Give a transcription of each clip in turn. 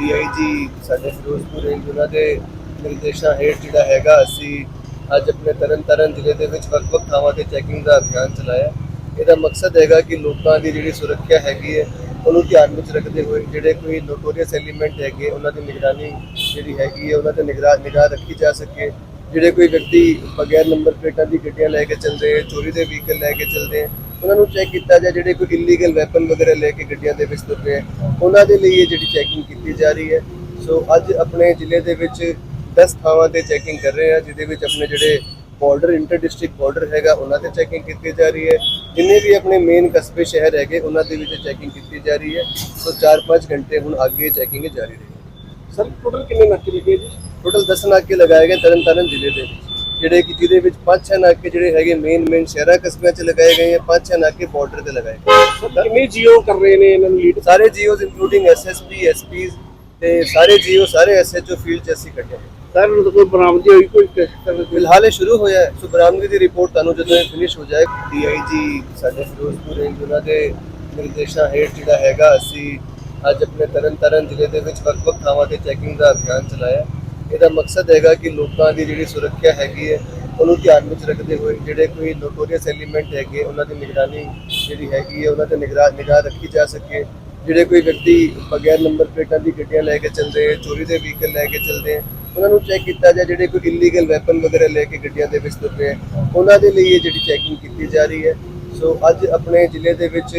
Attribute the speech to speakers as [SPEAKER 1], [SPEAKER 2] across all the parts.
[SPEAKER 1] DIG ਸਾਡੇ Firozpur range ਉਹਨਾਂ ਦੇ ਨਿਰਦੇਸ਼ਾਂ ਹੇਠ ਜਿਹੜਾ ਹੈਗਾ, ਅਸੀਂ ਅੱਜ ਆਪਣੇ ਤਰਨਤਾਰਨ ਜ਼ਿਲ੍ਹੇ ਦੇ ਵਿੱਚ ਵੱਖ-ਵੱਖ ਥਾਵਾਂ ਤੇ ਚੈਕਿੰਗ ਦਾ ਅਭਿਆਨ ਚਲਾਇਆ। ਇਹਦਾ ਮਕਸਦ ਹੈਗਾ ਕਿ ਲੋਕਾਂ ਦੀ ਜਿਹੜੀ ਸੁਰੱਖਿਆ ਹੈਗੀ ਹੈ, ਉਹਨੂੰ ਧਿਆਨ ਵਿੱਚ ਰੱਖਦੇ ਹੋਏ ਜਿਹੜੇ ਕੋਈ ਨੋਟੋਰੀਅਸ ਐਲੀਮੈਂਟ ਹੈਗੇ, ਉਹਨਾਂ ਦੀ ਨਿਗਰਾਨੀ ਜਿਹੜੀ ਹੈਗੀ ਹੈ, ਉਹਨਾਂ ਤੇ ਨਿਗਰਾਨ ਨਿਗਾਹ ਰੱਖੀ ਜਾ ਸਕੇ। ਜਿਹੜੇ ਕੋਈ ਵਿਅਕਤੀ ਬਗੈਰ ਨੰਬਰ ਪਲੇਟਾਂ ਦੀ ਗੱਡੀਆਂ ਲੈ ਕੇ ਚੱਲਦੇ, ਚੋਰੀ ਦੇ ਵਹੀਕਲ ਲੈ ਕੇ ਚੱਲਦੇ ਉਹਨਾਂ ਨੂੰ ਚੈੱਕ ਕੀਤਾ ਜਾਏ ਜਿਹੜੇ ਕੋਈ ਇਲੀਗਲ ਵੈਪਨ ਵਗੈਰਾ ਲੈ ਕੇ ਗੱਡੀਆਂ ਦੇ ਵਿੱਚ ਤੁਰ ਰਹੇ ਹੈ ਉਹਨਾਂ ਦੇ ਲਈ ਇਹ ਜਿਹੜੀ ਚੈਕਿੰਗ ਕੀਤੀ ਜਾ ਰਹੀ ਹੈ। ਸੋ ਅੱਜ ਆਪਣੇ ਜ਼ਿਲ੍ਹੇ ਦੇ ਵਿੱਚ 10 ਥਾਵਾਂ ਤੇ ਚੈਕਿੰਗ ਕਰ ਰਹੇ ਆ ਜਿਹਦੇ ਵਿੱਚ ਆਪਣੇ ਜਿਹੜੇ ਬਾਰਡਰ ਇੰਟਰ ਡਿਸਟ੍ਰਿਕਟ ਬਾਰਡਰ ਹੈਗਾ ਉਹਨਾਂ ਤੇ ਚੈਕਿੰਗ ਕੀਤੀ ਜਾ ਰਹੀ ਹੈ। ਜਿੰਨੇ ਵੀ ਆਪਣੇ ਮੇਨ ਕਸਬੇ ਸ਼ਹਿਰ ਹੈਗੇ ਉਹਨਾਂ ਦੇ ਵਿੱਚ ਚੈਕਿੰਗ ਕੀਤੀ ਜਾ ਰਹੀ ਹੈ। ਸੋ 4-5 ਘੰਟੇ ਹੁਣ ਅੱਗੇ ਚੈਕਿੰਗ ਜਾਰੀ ਰਹੇਗੀ।
[SPEAKER 2] ਸਰ ਟੋਟਲ ਕਿੰਨੇ ਨਾਕੇ ਲੱਗੇ ਜੀ?
[SPEAKER 1] ਟੋਟਲ 10 ਨਾਕੇ ਲਗਾਏ ਗਏ ਤਰਨਤਾਰਨ ਜ਼ਿਲ੍ਹੇ ਦੇ ਵਿੱਚ। ਜਿਹੜੇ ਕਿ ਜਿਹਦੇ ਵਿੱਚ 5-6 ਨਾਕੇ ਜਿਹੜੇ ਹੈਗੇ ਮੇਨ ਮੇਨ ਸ਼ਹਿਰਾਂ ਕਸਬਿਆਂ 'ਚ ਲਗਾਏ ਗਏ ਆ 5-6 ਨਾਕੇ ਬਾਰਡਰ ਤੇ ਲਗਾਏ ਗਏ
[SPEAKER 2] ਕਿੰਨੇ ਜੀਓ ਕਰ ਰਹੇ ਨੇ ਇਹਨਾਂ ਨੂੰ ਲੀਡ
[SPEAKER 1] ਸਾਰੇ ਜੀਓਜ਼ ਇੰਕਲੂਡਿੰਗ ਐਸਐਸਪੀ ਐਸਪੀਜ਼ ਤੇ ਸਾਰੇ ਜੀਓ ਸਾਰੇ ਐਸਐਚਓ ਫੀਲਡ 'ਚ ਅਸੀਂ ਕੱਢੇ।
[SPEAKER 2] ਸਰ ਨੂੰ ਕੋਈ ਬਰਾਮਦੀ ਹੋਈ ਕੋਈ ਦੀ
[SPEAKER 1] ਫਿਲਹਾਲ ਇਹ ਸ਼ੁਰੂ ਹੋਇਆ ਹੈ। ਸੋ ਬਰਾਮਦਗੀ ਦੀ ਰਿਪੋਰਟ ਤੁਹਾਨੂੰ ਜਦੋਂ ਇਹ ਫਿਨਿਸ਼ ਹੋ ਜਾਏ ਡੀਆਈਜੀ ਸਾਡੇ ਫਿਰੋਜ਼ਪੁਰ ਰੇਂਜ ਉਹਨਾਂ ਦੇ ਨਿਰਦੇਸ਼ਾਂ ਹੇਠ ਜਿਹੜਾ ਹੈਗਾ ਅਸੀਂ ਅੱਜ ਆਪਣੇ ਤਰਨਤਾਰਨ ਜ਼ਿਲ੍ਹੇ ਦੇ ਵਿੱਚ ਵੱਖ-ਵੱਖ ਥਾਵਾਂ ਤੇ ਚੈਕਿੰਗ ਦਾ ਅਭਿਆਨ ਚਲਾਇਆ ਇਹਦਾ ਮਕਸਦ ਹੈਗਾ ਕਿ ਲੋਕਾਂ ਦੀ ਜਿਹੜੀ ਸੁਰੱਖਿਆ ਹੈਗੀ ਹੈ, ਉਹਨੂੰ ਧਿਆਨ ਵਿੱਚ ਰੱਖਦੇ ਹੋਏ ਜਿਹੜੇ ਕੋਈ ਨੋਟੋਰੀਅਸ ਐਲੀਮੈਂਟ ਹੈਗੇ, ਉਹਨਾਂ ਦੀ ਨਿਗਰਾਨੀ ਜਿਹੜੀ ਹੈਗੀ ਹੈ, ਉਹਨਾਂ ਤੇ ਨਿਗਰਾਨ ਨਿਗਾਹ ਰੱਖੀ ਜਾ ਸਕੇ। ਜਿਹੜੇ ਕੋਈ ਵਿਅਕਤੀ ਬਗੈਰ ਨੰਬਰ ਪਲੇਟਾਂ ਦੀ ਗੱਡੀਆਂ ਲੈ ਕੇ ਚੱਲਦੇ ਹੈ, ਚੋਰੀ ਦੇ ਵਹੀਕਲ ਲੈ ਕੇ ਚੱਲਦੇ ਹੈ, ਉਹਨਾਂ ਨੂੰ ਚੈੱਕ ਕੀਤਾ ਜਾ ਜਿਹੜੇ ਕੋਈ ਇਲੀਗਲ ਵੈਪਨ ਵਗੈਰਾ ਲੈ ਕੇ ਗੱਡੀਆਂ ਦੇ ਵਿੱਚ ਤੁਰ ਰਹੇ ਹੈ, ਉਹਨਾਂ ਦੇ ਲਈ ਇਹ ਜਿਹੜੀ ਚੈਕਿੰਗ ਕੀਤੀ ਜਾ ਰਹੀ ਹੈ। ਸੋ ਅੱਜ ਆਪਣੇ ਜ਼ਿਲ੍ਹੇ ਦੇ ਵਿੱਚ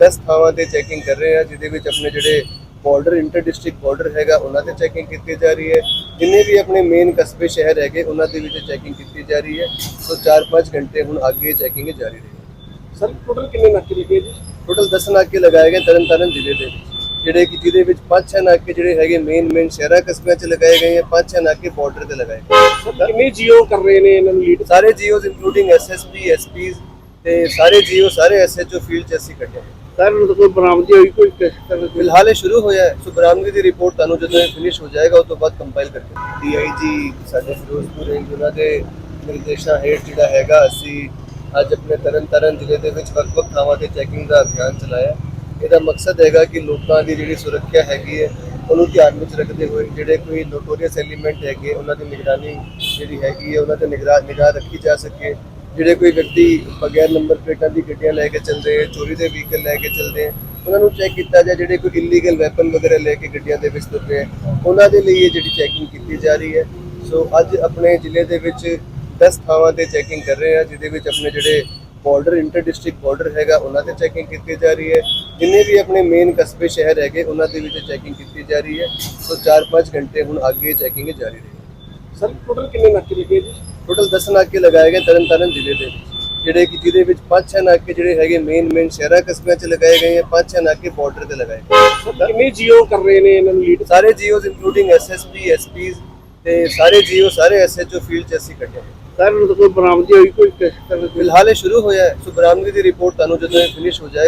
[SPEAKER 1] 10 ਥਾਵਾਂ ਤੇ ਚੈਕਿੰਗ ਕਰ ਰਹੇ ਆ ਜਿਹਦੇ ਵਿੱਚ ਆਪਣੇ ਜਿਹੜੇ ਬਾਰਡਰ ਇੰਟਰ ਡਿਸਟ੍ਰਿਕਟ ਬਾਰਡਰ ਹੈਗਾ, ਉਹਨਾਂ ਤੇ ਚੈਕਿੰਗ ਕੀਤੀ ਜਾ ਰਹੀ ਹੈ। ਜਿੰਨੇ ਵੀ ਆਪਣੇ ਮੇਨ ਕਸਬੇ ਸ਼ਹਿਰ ਹੈਗੇ ਉਹਨਾਂ ਦੇ ਵਿੱਚ ਚੈਕਿੰਗ ਕੀਤੀ ਜਾ ਰਹੀ ਹੈ। ਸੋ 4-5 ਘੰਟੇ ਹੁਣ ਅੱਗੇ ਚੈਕਿੰਗ ਜਾਰੀ ਰਹੇਗੀ।
[SPEAKER 2] ਸਰ ਟੋਟਲ ਕਿੰਨੇ ਨਾਕੇ ਲੱਗੇ ਜੀ?
[SPEAKER 1] ਟੋਟਲ 10 ਨਾਕੇ ਲਗਾਏ ਗਏ ਤਰਨਤਾਰਨ ਜ਼ਿਲ੍ਹੇ ਦੇ ਵਿੱਚ ਜਿਹੜੇ ਕਿ ਜਿਹਦੇ ਵਿੱਚ 5-6 ਨਾਕੇ ਜਿਹੜੇ ਹੈਗੇ ਮੇਨ ਮੇਨ ਸ਼ਹਿਰਾਂ ਕਸਬਿਆਂ 'ਚ ਲਗਾਏ ਗਏ ਆ 5-6 ਨਾਕੇ ਬਾਰਡਰ ਤੇ ਲਗਾਏ ਗਏ
[SPEAKER 2] ਸਰ ਕਿੰਨੇ ਜੀਓ ਕਰ ਰਹੇ ਨੇ ਇਹਨਾਂ ਨੂੰ ਲੀਡ
[SPEAKER 1] ਸਾਰੇ ਜੀਓਜ਼ ਇੰਕਲੂਡਿੰਗ ਐਸਐਸਪੀ ਐਸਪੀਜ਼ ਤੇ ਸਾਰੇ ਜੀਓ ਸਾਰੇ ਐਸਐਚਓ ਫੀਲਡ 'ਚ ਅਸੀਂ ਕੱਢੇ।
[SPEAKER 2] ਸਰ ਨੂੰ ਤਾਂ ਕੋਈ ਬਰਾਮਦੀ ਹੋਈ ਕੋਈ ਤਰ੍ਹਾਂ ਦੀ
[SPEAKER 1] ਫਿਲਹਾਲ ਇਹ ਸ਼ੁਰੂ ਹੋਇਆ ਹੈ। ਸੋ ਬਰਾਮਦਗੀ ਦੀ ਰਿਪੋਰਟ ਤੁਹਾਨੂੰ ਜਦੋਂ ਇਹ ਫਿਨਿਸ਼ ਹੋ ਜਾਏਗਾ ਉਸ ਤੋਂ ਬਾਅਦ ਕੰਪਾਈਲ ਕਰਕੇ ਡੀਆਈਜੀ ਸਾਡੇ ਫਿਰੋਜ਼ਪੁਰ ਰੇਂਜ ਉਹਨਾਂ ਦੇ ਨਿਰਦੇਸ਼ਾਂ ਹੇਠ ਜਿਹੜਾ ਹੈਗਾ ਅਸੀਂ ਅੱਜ ਆਪਣੇ ਤਰਨਤਾਰਨ ਜ਼ਿਲ੍ਹੇ ਦੇ ਵਿੱਚ ਵੱਖ-ਵੱਖ ਥਾਵਾਂ ਤੇ ਚੈਕਿੰਗ ਦਾ ਅਭਿਆਨ ਚਲਾਇਆ ਇਹਦਾ ਮਕਸਦ ਹੈਗਾ ਕਿ ਲੋਕਾਂ ਦੀ ਜਿਹੜੀ ਸੁਰੱਖਿਆ ਹੈਗੀ ਹੈ ਉਹਨੂੰ ਧਿਆਨ ਵਿੱਚ ਰੱਖਦੇ ਹੋਏ ਜਿਹੜੇ ਕੋਈ ਨੋਟੋਰੀਅਸ ਐਲੀਮੈਂਟ ਹੈਗੇ ਉਹਨਾਂ ਦੀ ਨਿਗਰਾਨੀ ਜਿਹੜੀ ਹੈਗੀ ਹੈ ਉਹਨਾਂ ਤੇ ਨਿਗਰਾਨ ਨਿਗਾਹ ਰੱਖੀ ਜਾ ਸਕੇ। ਜਿਹੜੇ ਕੋਈ ਵਿਅਕਤੀ ਬਗੈਰ ਨੰਬਰ ਪਲੇਟਾਂ ਦੀ ਗੱਡੀਆਂ ਲੈ ਕੇ ਚੱਲਦੇ ਹੈ ਚੋਰੀ ਦੇ ਵਹੀਕਲ ਲੈ ਕੇ ਚੱਲਦੇ ਹੈ ਉਹਨਾਂ ਨੂੰ ਚੈੱਕ ਕੀਤਾ ਜਾਏ ਜਿਹੜੇ ਕੋਈ ਇਲੀਗਲ ਵੈਪਨ ਵਗੈਰਾ ਲੈ ਕੇ ਗੱਡੀਆਂ ਦੇ ਵਿੱਚ ਤੁਰ ਰਹੇ ਹੈ ਉਹਨਾਂ ਦੇ ਲਈ ਇਹ ਜਿਹੜੀ ਚੈਕਿੰਗ ਕੀਤੀ ਜਾ ਰਹੀ ਹੈ। ਸੋ ਅੱਜ ਆਪਣੇ ਜ਼ਿਲ੍ਹੇ ਦੇ ਵਿੱਚ 10 ਥਾਵਾਂ ਤੇ ਚੈਕਿੰਗ ਕਰ ਰਹੇ ਆ, ਜਿਹਦੇ ਵਿੱਚ ਆਪਣੇ ਜਿਹੜੇ ਬਾਰਡਰ ਇੰਟਰ ਡਿਸਟ੍ਰਿਕਟ ਬਾਰਡਰ ਹੈਗਾ, ਉਹਨਾਂ ਤੇ ਚੈਕਿੰਗ ਕੀਤੀ ਜਾ ਰਹੀ ਹੈ। ਜਿੰਨੇ ਵੀ ਆਪਣੇ ਮੇਨ ਕਸਬੇ, ਸ਼ਹਿਰ ਹੈਗੇ, ਉਹਨਾਂ ਦੇ ਵਿੱਚ ਚੈਕਿੰਗ ਕੀਤੀ ਜਾ ਰਹੀ ਹੈ। ਸੋ 4-5 ਘੰਟੇ ਹੁਣ ਅੱਗੇ ਚੈਕਿੰਗ ਜਾਰੀ ਰਹੇਗੀ।
[SPEAKER 2] ਸਰ ਟੋਟਲ ਕਿੰਨੇ ਨਾਕੇ ਲੱਗੇ ਜੀ?
[SPEAKER 1] ਟੋਟਲ 10 ਨਾਕੇ ਲਗਾਏ ਗਏ ਤਰਨਤਾਰਨ ਜ਼ਿਲ੍ਹੇ ਦੇ ਜਿਹੜੇ ਕਿ ਜਿਹਦੇ ਵਿੱਚ 5-6 ਨਾਕੇ ਜਿਹੜੇ ਹੈਗੇ ਮੇਨ ਮੇਨ ਸ਼ਹਿਰਾਂ ਕਸਬਿਆਂ 'ਚ ਲਗਾਏ ਗਏ ਆ 5-6 ਨਾਕੇ ਬਾਰਡਰ ਤੇ ਲਗਾਏ ਗਏ
[SPEAKER 2] ਕਿੰਨੇ ਜੀਓ ਕਰ ਰਹੇ ਨੇ ਇਹਨਾਂ ਨੂੰ ਲੀਡ
[SPEAKER 1] ਸਾਰੇ ਜੀਓਜ਼ ਇੰਕਲੂਡਿੰਗ ਐਸਐਸਪੀ ਐਸਪੀਜ਼ ਤੇ ਸਾਰੇ ਜੀਓ ਸਾਰੇ ਐਸਐਚਓ ਫੀਲਡ 'ਚ ਅਸੀਂ ਕੱਢੇ।
[SPEAKER 2] ਸਰ ਕੋਈ ਬਰਾਮਦੀ ਹੋਈ ਕੋਈ?
[SPEAKER 1] ਫਿਲਹਾਲ ਇਹ ਸ਼ੁਰੂ ਹੋਇਆ ਹੈ ਸੋ ਬਰਾਮਦਗੀ ਦੀ ਰਿਪੋਰਟ ਤੁਹਾਨੂੰ ਜਦੋਂ ਇਹ ਫਿਨਿਸ਼ ਹੋ ਜਾਏ